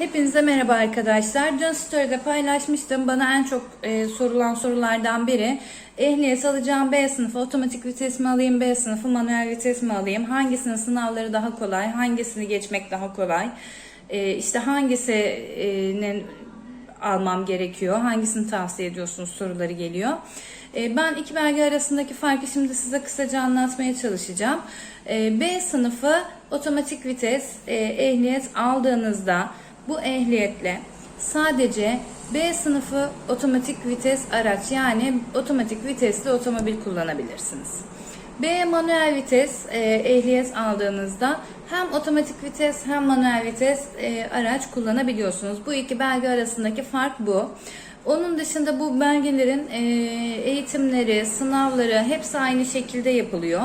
Hepinize merhaba arkadaşlar. Dün story'de paylaşmıştım. Bana en çok e, sorulan sorulardan biri ehliyet alacağım B sınıfı otomatik vites mi alayım B sınıfı manuel vites mi alayım? Hangisinin sınavları daha kolay? Hangisini geçmek daha kolay? E, işte hangisinin almam gerekiyor? Hangisini tavsiye ediyorsunuz soruları geliyor. E, Ben iki belge arasındaki farkı şimdi size kısaca anlatmaya çalışacağım. E, B sınıfı otomatik vites e, ehliyet aldığınızda bu ehliyetle sadece B sınıfı otomatik vites araç yani otomatik vitesli otomobil kullanabilirsiniz. B manuel vites e, ehliyet aldığınızda hem otomatik vites hem manuel vites e, araç kullanabiliyorsunuz. Bu iki belge arasındaki fark bu. Onun dışında bu belgelerin e, eğitimleri, sınavları hepsi aynı şekilde yapılıyor.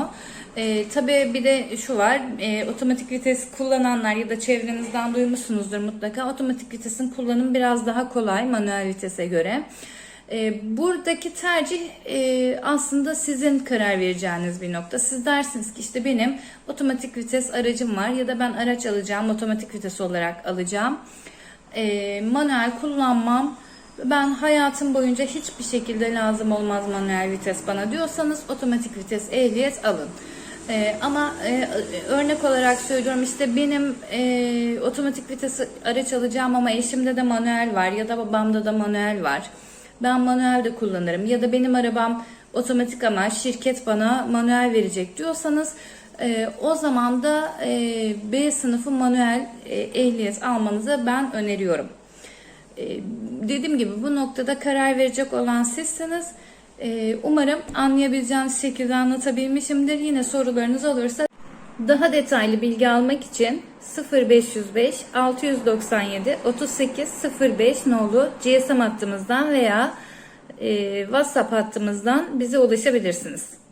E, tabii bir de şu var, e, otomatik vites kullananlar ya da çevrenizden duymuşsunuzdur mutlaka. Otomatik vitesin kullanımı biraz daha kolay manuel vitese göre. E, buradaki tercih e, aslında sizin karar vereceğiniz bir nokta. Siz dersiniz ki işte benim otomatik vites aracım var ya da ben araç alacağım, otomatik vites olarak alacağım. E, manuel kullanmam. Ben hayatım boyunca hiçbir şekilde lazım olmaz manuel vites bana diyorsanız otomatik vites ehliyet alın. Ee, ama e, örnek olarak söylüyorum işte benim e, otomatik vites araç alacağım ama eşimde de manuel var ya da babamda da manuel var. Ben manuel de kullanırım ya da benim arabam otomatik ama şirket bana manuel verecek diyorsanız e, o zaman da e, B sınıfı manuel e, ehliyet almanızı ben öneriyorum. Ee, dediğim gibi bu noktada karar verecek olan sizsiniz. Ee, umarım anlayabileceğiniz şekilde anlatabilmişimdir. Yine sorularınız olursa daha detaylı bilgi almak için 0505 697 38 05 nolu GSM hattımızdan veya e, WhatsApp hattımızdan bize ulaşabilirsiniz.